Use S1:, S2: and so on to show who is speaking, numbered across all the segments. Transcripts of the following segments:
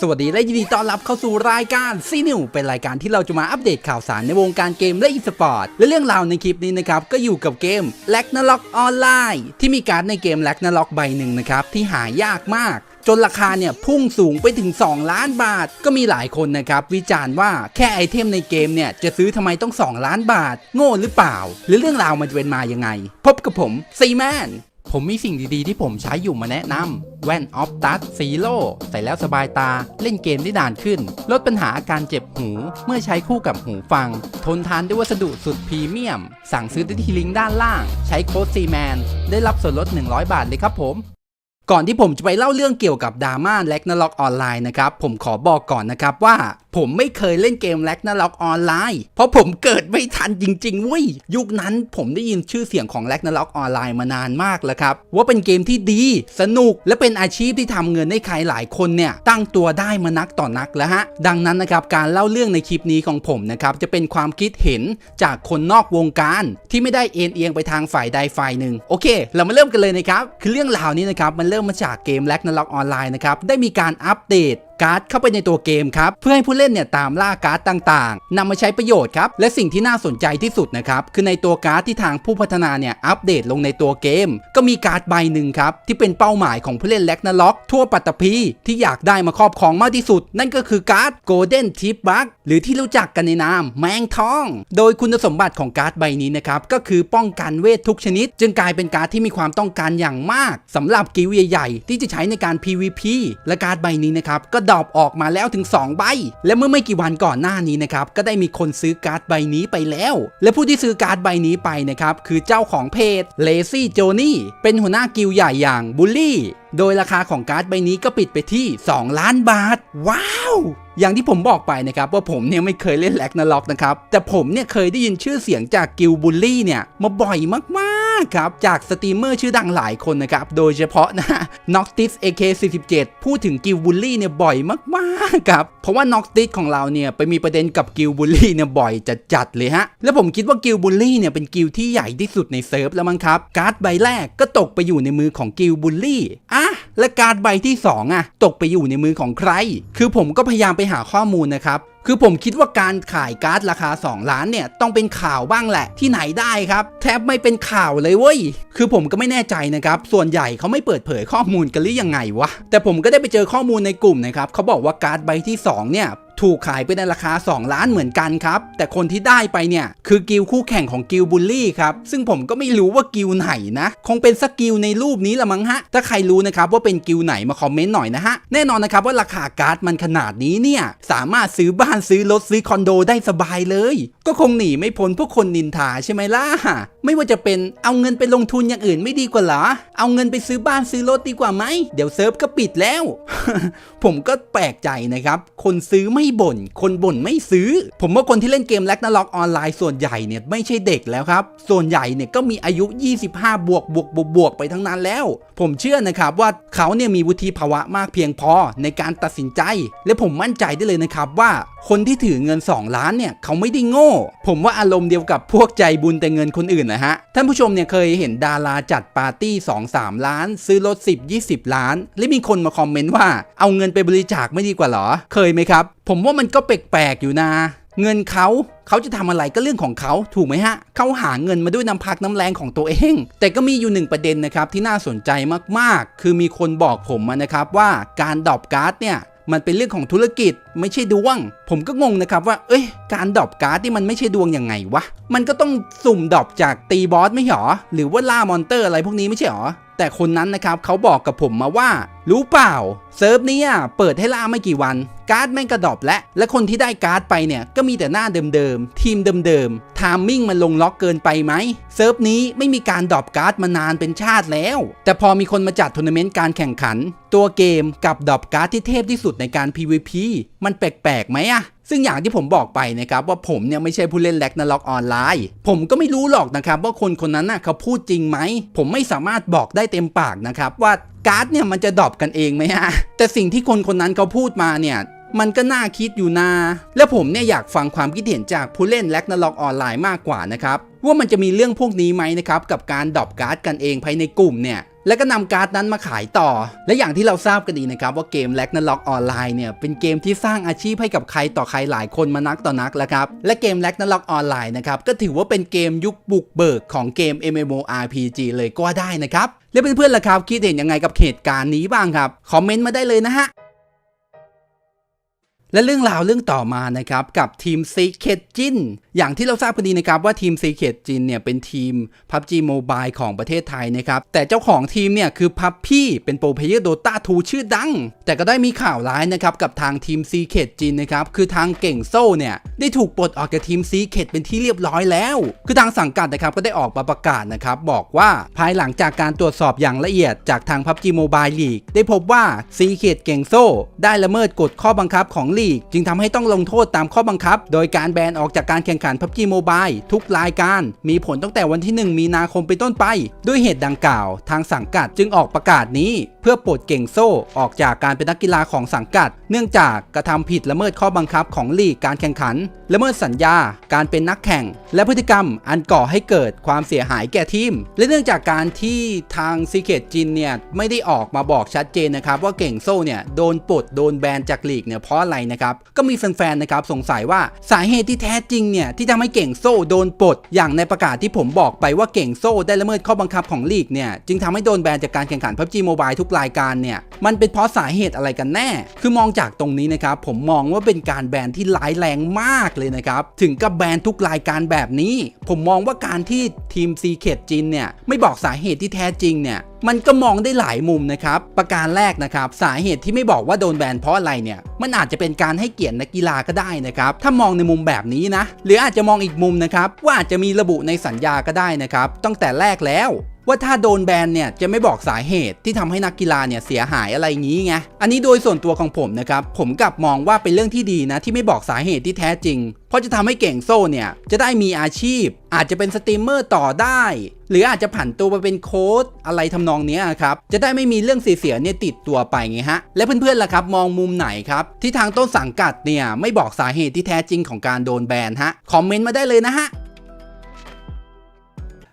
S1: สวัสดีและยินดีต้อนรับเข้าสู่รายการซีนิวเป็นรายการที่เราจะมาอัปเดตข่าวสารในวงการเกมและอีสปอร์ตและเรื่องราวในคลิปนี้นะครับ ก็อยู่กับเกม l a g n a r o k Online ที่มีการ์ดในเกม l a g n a r o k ใบหนึ่งนะครับ ที่หายากมากจนราคาเนี่ยพุ่งสูงไปถึง 2 ล้านบาท ก็มีหลายคนนะครับ วิจารณ์ว่าแค่ไอเทมในเกมเนี่ย จะซื้อทำไมต้อง 2 ล้านบาท โง่หรือเปล่า หรือเรื่องราวมันจะเป็นมายังไง พบกับผมซีแมน ผมมีสิ่งดีๆ ที่ผมใช้อยู่มาแนะนำแว่นออฟตัสซีโร่ใส่แล้วสบายตาเล่นเกมได้นานขึ้น ลดปัญหาอาการเจ็บหู เมื่อใช้คู่กับหูฟัง ทนทานด้วยวัสดุสุดพรีเมียม สั่งซื้อได้ที่ลิงก์ด้านล่าง ใช้โค้ดซีแมนได้รับส่วนลด 100 บาทเลยครับผม ก่อนที่ผมจะไปเล่าเรื่องเกี่ยวกับดราม่าแล็กนาล็อกออนไลน์นะครับ ผมขอบอกก่อนนะครับว่าผมไม่เคยเล่นเกมแล็กนาล็อกออนไลน์ เพราะผมเกิดไม่ทันจริงๆเว้ยยุคนั้นผมได้ยินชื่อเสียงของแล็กนาล็อกออนไลน์มานานมากแล้วครับ ว่าเป็นเกมที่ดี สนุก และเป็นอาชีพที่ทำเงินให้ใครหลายคนเนี่ย ตั้งตัวได้มานักต่อนักแล้วฮะ ดังนั้นนะครับการเล่าเรื่องในคลิปนี้ของผมนะครับจะเป็นความคิดเห็นจากคนนอกวงการที่ไม่ได้เอ็นเอียงไปทางฝ่ายใดฝ่ายหนึ่งโอเค เรามาเริ่มกันเลยนะครับคือเรื่องราวนี้นะครับมันเริ่มมาจากเกมแล็กนาล็อกออนไลน์นะครับได้มีการอัปเดตการ์ดเข้าไปในตัวเกมครับ เพื่อให้ผู้เล่นเนี่ยตามล่าการ์ดต่างๆนำมาใช้ประโยชน์ครับ และสิ่งที่น่าสนใจที่สุดนะครับ คือในตัวการ์ดที่ทางผู้พัฒนาเนี่ยอัปเดตลงในตัวเกม ก็มีการ์ดใบหนึ่งครับ ที่เป็นเป้าหมายของผู้เล่นแล็กนาล็อกทั่วปัตตภีที่อยากได้มาครอบครองมากที่สุด นั่นก็คือการ์ด Golden Tip Bug หรือที่รู้จักกันในนามแมงทอง โดยคุณสมบัติของการ์ดใบนี้นะครับก็คือป้องกันเวททุกชนิด จึงกลายเป็นการ์ดที่มีความต้องการอย่างมากสำหรับกิลด์ใหญ่ๆที่จะใช้ในการ PVP และการ์ดใบนี้นะครับก็ดอปออกมาแล้วถึง 2 ใบ และเมื่อไม่กี่วันก่อนหน้านี้นะครับก็ได้มีคนซื้อการ์ดใบนี้ไปแล้ว และผู้ที่ซื้อการ์ดใบนี้ไปนะครับคือเจ้าของเพจ Lazy Johnny เป็นหัวหน้ากิลใหญ่อย่างบูลลี่โดยราคาของการ์ดใบนี้ก็ปิดไปที่ 2 ล้านบาท ว้าว อย่างที่ผมบอกไปนะครับว่าผมเนี่ยไม่เคยเล่นแล็กนาล็อกนะครับ แต่ผมเนี่ยเคยได้ยินชื่อเสียงจากกิลบูลลี่เนี่ยมาบ่อยมาก ๆครับ จากสตรีมเมอร์ชื่อดังหลายคนนะครับ โดยเฉพาะนะ Noctis AK47 พูดถึงกิลบูลลี่เนี่ยบ่อยมากๆครับ เพราะว่า Noctis ของเราเนี่ยไปมีประเด็นกับกิลบูลลี่เนี่ยบ่อยจัดๆเลยฮะ แล้วผมคิดว่ากิลบูลลี่เนี่ยเป็นกิลที่ใหญ่ที่สุดในเซิร์ฟแล้วมั้งครับ การ์ดใบแรกก็ตกไปอยู่ในมือของกิลบูลลี่อะ และการ์ดใบที่สองอะตกไปอยู่ในมือของใคร คือผมก็พยายามไปหาข้อมูลนะครับคือผมคิดว่าการขายการ์ดราคา 2 ล้านเนี่ยต้องเป็นข่าวบ้างแหละที่ไหนได้ครับแทบไม่เป็นข่าวเลยเว้ยคือผมก็ไม่แน่ใจนะครับ ส่วนใหญ่เขาไม่เปิดเผยข้อมูลกันหรือยังไงวะแต่ผมก็ได้ไปเจอข้อมูลในกลุ่มนะครับเขาบอกว่าการ์ดใบที่ 2 เนี่ยถูกขายไปในราคา 2 ล้านเหมือนกันครับ แต่คนที่ได้ไปเนี่ย คือกิลคู่แข่งของกิลบูลลี่ครับ ซึ่งผมก็ไม่รู้ว่ากิลไหนนะ คงเป็นสกิลในรูปนี้ละมั้งฮะ ถ้าใครรู้นะครับว่าเป็นกิลไหนมาคอมเมนต์หน่อยนะฮะ แน่นอนนะครับว่าราคาการ์ดมันขนาดนี้เนี่ย สามารถซื้อบ้านซื้อรถซื้อคอนโดได้สบายเลย ก็คงหนีไม่พ้นพวกคนนินทาใช่ไหมล่ะ ไม่ว่าจะเป็นเอาเงินไปลงทุนอย่างอื่นไม่ดีกว่าหรอ เอาเงินไปซื้อบ้านซื้อรถดีกว่าไหม เดี๋ยวเซิร์ฟก็ปิดแล้ว ผมก็แปลกใจนะครับ คนซื้อไม่บ่น คนบ่นไม่ซื้อ ผมว่าคนที่เล่นเกมแล็กนาล็อกออนไลน์ส่วนใหญ่เนี่ยไม่ใช่เด็กแล้วครับ ส่วนใหญ่เนี่ยก็มีอายุ 25 บวกบวกบวกบวกไปทั้งนั้นแล้ว ผมเชื่อนะครับว่าเขาเนี่ยมีวุฒิภาวะมากเพียงพอในการตัดสินใจ และผมมั่นใจได้เลยนะครับว่าคนที่ถือเงิน 2 ล้านเนี่ยเขาไม่ได้โง่ ผมว่าอารมณ์เดียวกับพวกใจบุญแต่เงินคนอื่นนะฮะ ท่านผู้ชมเนี่ยเคยเห็นดาราจัดปาร์ตี้ 2-3 ล้าน ซื้อรถ 10 20 ล้าน และมีคนมาคอมเมนต์ว่าเอาเงินไปบริจาคไม่ดีกว่าหรอ เคยไหมครับผมว่ามันก็แปลกๆอยู่นะ เงินเขาเขาจะทำอะไรก็เรื่องของเขาถูกไหมฮะเขาหาเงินมาด้วยน้ำพักน้ำแรงของตัวเอง แต่ก็มีอยู่หนึ่งประเด็นนะครับที่น่าสนใจมากๆ คือมีคนบอกผมมานะครับว่าการดอปการ์ดเนี่ยมันเป็นเรื่องของธุรกิจไม่ใช่ดวง ผมก็งงนะครับว่า เอ้ย การดอปการ์ดที่มันไม่ใช่ดวงยังไงวะ มันก็ต้องสุ่มดอปจากตีบอสไม่หรอ หรือว่าล่ามอนเตอร์อะไรพวกนี้ไม่ใช่หรอ แต่คนนั้นนะครับเขาบอกกับผมมาว่า รู้เปล่า เซิร์ฟเนี้เปิดให้ล่าไม่กี่วัน การ์ดแม่งกระดอบและและคนที่ได้การ์ดไปเนี่ย ก็มีแต่หน้าเดิมๆ ทีมเดิมๆทามมิ่งมันลงล็อกเกินไปไหมเซิร์ฟนี้ไม่มีการดรอปการ์ดมานานเป็นชาติแล้ว แต่พอมีคนมาจัดทัวร์นาเมนต์การแข่งขัน ตัวเกมกับดรอปการ์ดที่เทพที่สุดในการ PVP มันแปลกๆไหมอะ ซึ่งอย่างที่ผมบอกไปนะครับว่าผมเนี่ยไม่ใช่ผู้เล่นแล็กนาล็อกออนไลน์ ผมก็ไม่รู้หรอกนะครับว่าคนคนนั้นน่ะเขาพูดจริงไหม ผมไม่สามารถบอกได้เต็มปากนะครับว่าการ์ดเนี่ยมันจะดรอปกันเองไหมฮะ แต่สิ่งที่คนคนนั้นเขาพูดมาเนี่ยมันก็น่าคิดอยู่นา และผมเนี่ยอยากฟังความคิดเห็นจากผู้เล่นแล็กนาล็อกออนไลน์มากกว่านะครับว่ามันจะมีเรื่องพวกนี้ไหมนะครับกับการดรอปการ์ดกันเองภายในกลุ่มเนี่ย แล้วก็นำการ์ดนั้นมาขายต่อ และอย่างที่เราทราบกันดีนะครับว่าเกมแล็กนัลล็อกออนไลน์เนี่ยเป็นเกมที่สร้างอาชีพให้กับใครต่อใครหลายคนมานักต่อนักแล้วครับและเกมแล็กนัลล็อกออนไลน์นะครับก็ถือว่าเป็นเกมยุคบุกเบิกของเกม MMORPG เลยก็ได้นะครับแล้วเพื่อนๆล่ะครับคิดเห็นยังไงกับเหตุการณ์นี้บ้างครับคอมเมนต์มาได้เลยนะฮะ และเรื่องราวเรื่องต่อมานะครับกับทีม Secret Jin อย่างที่เราทราบกันดีนะครับว่าทีม Secret Jin เนี่ยเป็นทีม PUBG Mobile ของประเทศไทยนะครับแต่เจ้าของทีมเนี่ยคือ PUBG เป็นโปรเพเยอร์ Dota 2ชื่อดัง แต่ก็ได้มีข่าวร้ายนะครับกับทางทีม Secret Jin นะครับคือทางเก่งโซ่เนี่ยได้ถูกปลดออกจากทีม Secret เป็นที่เรียบร้อยแล้ว คือทางสังกัดนะครับก็ได้ออกมาประกาศนะครับบอกว่าภายหลังจากการตรวจสอบอย่างละเอียดจากทาง PUBG Mobile League ได้พบว่า Secret เก่งโซ่ได้ละเมิดกฎข้อบังคับของลีก จึงทำให้ต้องลงโทษตามข้อบังคับ โดยการแบนออกจากการแข่งขัน PUBG Mobile ทุกรายการ มีผลตั้งแต่วันที่ 1 มีนาคมเป็นต้นไป ด้วยเหตุดังกล่าว ทางสังกัดจึงออกประกาศนี้ เพื่อปลดเก่งโซ่ออกจากการเป็นนักกีฬาของสังกัด เนื่องจากกระทำผิดละเมิดข้อบังคับของลีกการแข่งขัน ละเมิดสัญญา การเป็นนักแข่ง และพฤติกรรมอันก่อให้เกิดความเสียหายแก่ทีม และเนื่องจากการที่ทางซีเค t จินเนี่ยไม่ได้ออกมาบอกชัดเจนนะครับว่าเก่งโซ่เนี่ยโดนปลดโดนแบนจากลีกเนี่ยเพราะอะไรนะครับ ก็มีแฟนๆนะครับสงสัยว่าสาเหตุที่แท้จริงเนี่ยที่ทำให้เก่งโซ่โดนปลดอย่างในประกาศที่ผมบอกไปว่าเก่งโซ่ได้ละเมิดข้อบังคับของลีกเนี่ยจึงทำให้โดนแบนจากการแข่งขัน PUBG Mobile ทุกรายการเนี่ยมันเป็นเพราะสาเหตุอะไรกันแน่ คือมองจากตรงนี้นะครับผมมองว่าเป็นการแบนที่ร้ายแรงมากเลยนะครับถึงกับแบนทุกรายการแบบนี้ ผมมองว่าการที่ทีมซีเค t จินเนี่ยไม่บอกสาเหตุที่แท้จริงเนี่ย มันก็มองได้หลายมุมนะครับ ประการแรกนะครับ สาเหตุที่ไม่บอกว่าโดนแบนเพราะอะไรเนี่ย มันอาจจะเป็นการให้เกียรตินักกีฬาก็ได้นะครับ ถ้ามองในมุมแบบนี้นะ หรืออาจจะมองอีกมุมนะครับ ว่าอาจจะมีระบุในสัญญาก็ได้นะครับ ตั้งแต่แรกแล้ว ว่าถ้าโดนแบนเนี่ยจะไม่บอกสาเหตุที่ทำให้นักกีฬาเนี่ยเสียหายอะไรงี้ไง อันนี้โดยส่วนตัวของผมนะครับ ผมกลับมองว่าเป็นเรื่องที่ดีนะ ที่ไม่บอกสาเหตุที่แท้จริง เพราะจะทำให้เก่งโซ่เนี่ยจะได้มีอาชีพ อาจจะเป็นสตรีมเมอร์ต่อได้ หรืออาจจะผันตัวไปเป็นโค้ดอะไรทำนองนี้ครับ จะได้ไม่มีเรื่องเสียเนี่ยติดตัวไปไงฮะ และเพื่อนๆล่ะครับมองมุมไหนครับที่ทางต้นสังกัดเนี่ยไม่บอกสาเหตุที่แท้จริงของการโดนแบนฮะ คอมเมนต์มาได้เลยนะฮะ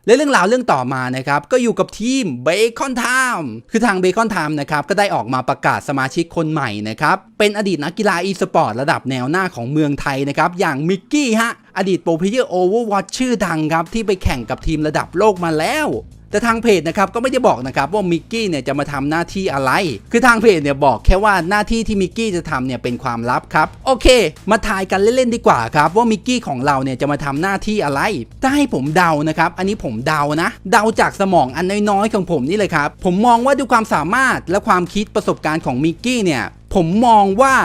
S1: และเรื่องราวเรื่องต่อมานะครับก็อยู่กับทีมเบคอนไทม์คือทางเบคอนไทม์นะครับก็ได้ออกมาประกาศสมาชิกคนใหม่นะครับเป็นอดีตนักกีฬาอีสปอร์ตระดับแนวหน้าของเมืองไทยนะครับอย่างมิกกี้ฮะอดีตโปรเพเยอร์โอเวอร์วอตชื่อดังครับที่ไปแข่งกับทีมระดับโลกมาแล้ว แต่ทางเพจนะครับก็ไม่ได้บอกนะครับว่ามิกกี้เนี่ยจะมาทำหน้าที่อะไร คือทางเพจเนี่ยบอกแค่ว่าหน้าที่ที่มิกกี้จะทำเนี่ยเป็นความลับครับ โอเค มาทายกันเล่นๆดีกว่าครับว่ามิกกี้ของเราเนี่ยจะมาทำหน้าที่อะไร ถ้าให้ผมเดานะครับ อันนี้ผมเดานะ เดาจากสมองอันน้อยๆของผมนี่เลยครับ ผมมองว่าด้วยความสามารถและความคิดประสบการณ์ของมิกกี้เนี่ยผมมองว่า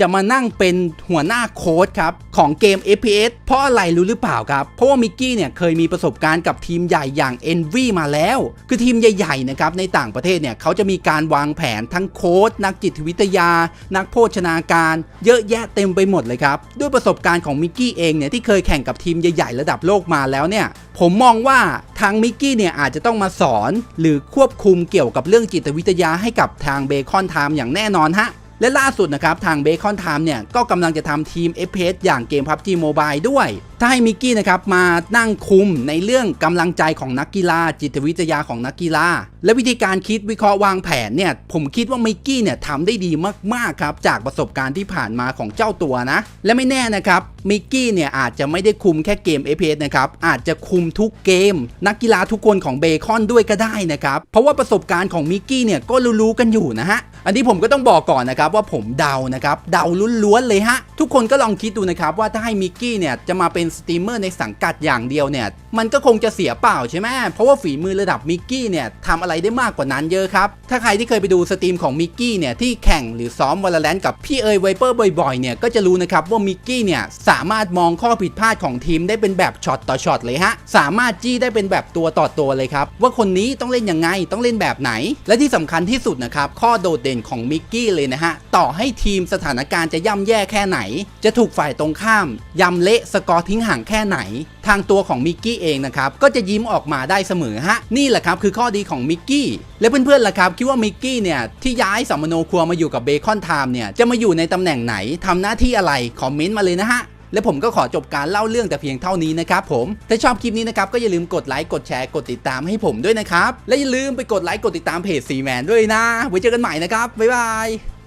S1: จะมานั่งเป็นหัวหน้าโค้ชครับ ของเกม FPS เพราะอะไรรู้หรือเปล่าครับ เพราะว่ามิกกี้เนี่ยเคยมีประสบการณ์กับทีมใหญ่อย่าง Envy มาแล้ว คือทีมใหญ่ๆนะครับในต่างประเทศเนี่ยเขาจะมีการวางแผนทั้งโค้ชนักจิตวิทยา นักโภชนาการ เยอะแยะเต็มไปหมดเลยครับ ด้วยประสบการณ์ของมิกกี้เองเนี่ยที่เคยแข่งกับทีมใหญ่ๆระดับโลกมาแล้วเนี่ยผมมองว่าทางมิกกี้เนี่ยอาจจะต้องมาสอน หรือควบคุมเกี่ยวกับเรื่องจิตวิทยาให้กับทางเบคอนไทม์อย่างแน่นอนฮะ และล่าสุดนะครับ ทาง Bacon Time เนี่ย ก็กำลังจะทำทีม FPS อย่างเกม PUBG Mobile ด้วย ถ้าให้มิกกี้นะครับ มานั่งคุมในเรื่องกำลังใจของนักกีฬา จิตวิทยาของนักกีฬา และวิธีการคิดวิเคราะห์วางแผนเนี่ย ผมคิดว่ามิกกี้เนี่ยทำได้ดีมากๆครับ จากประสบการณ์ที่ผ่านมาของเจ้าตัวนะ และไม่แน่นะครับมิกกี้เนี่ยอาจจะไม่ได้คุมแค่เกม FPS นะครับ อาจจะคุมทุกเกม นักกีฬาทุกคนของเบคอนด้วยก็ได้นะครับ เพราะว่าประสบการณ์ของมิกกี้เนี่ยก็รู้ๆกันอยู่นะฮะ อันนี้ผมก็ต้องบอกก่อนนะครับว่าผมเดานะครับเดาล้วนๆเลยฮะ ทุกคนก็ลองคิดดูนะครับว่าถ้าให้มิกกี้เนี่ยจะมาเป็นสตรีมเมอร์ในสังกัดอย่างเดียวเนี่ยมันก็คงจะเสียเปล่าใช่ไหมเพราะว่าฝีมือระดับมิกกี้เนี่ยทำอะไรได้มากกว่านั้นเยอะครับ ถ้าใครที่เคยไปดูสตรีมของมิกกี้เนี่ยที่แข่งหรือซ้อมวอลเลนกับพี่เอ๋ยไวเปอร์บ่อยๆเนี่ยก็จะรู้นะครับว่ามิกกี้เนี่ยสามารถมองข้อผิดพลาดของทีมได้เป็นแบบช็อตต่อช็อตเลยฮะสามารถจี้ได้เป็นแบบตัวต่อตัวเลยครับว่าคนนี้ต้องเล่นยังไงต้องเล่นแบบไหน และที่สำคัญที่สุดนะครับข้อโดดเด่นของมิกกี้เลยนะฮะ ต่อให้ทีมสถานการณ์จะย่ำแย่แค่ไหน จะถูกฝ่ายตรงข้ามยำเละสกอร์ทิ้งห่างแค่ไหน ทางตัวของมิกกี้เองนะครับก็จะยิ้มออกมาได้เสมอฮะ นี่แหละครับคือข้อดีของมิกกี้และเพื่อนๆล่ะครับคิดว่ามิกกี้เนี่ยที่ย้ายสัมมโนครัวมาอยู่กับเบคอนไทม์เนี่ยจะมาอยู่ในตำแหน่งไหนทำหน้าที่อะไรคอมเมนต์มาเลยนะฮะ และผมก็ขอจบการเล่าเรื่องแต่เพียงเท่านี้นะครับผมถ้าชอบคลิปนี้นะครับก็อย่าลืมกดไลค์กดแชร์กดติดตามให้ผมด้วยนะครับและอย่าลืมไปกดไลค์กดติดตามเพจซีแมนด้วยนะไว้เจอกันใหม่นะครับบ๊ายบาย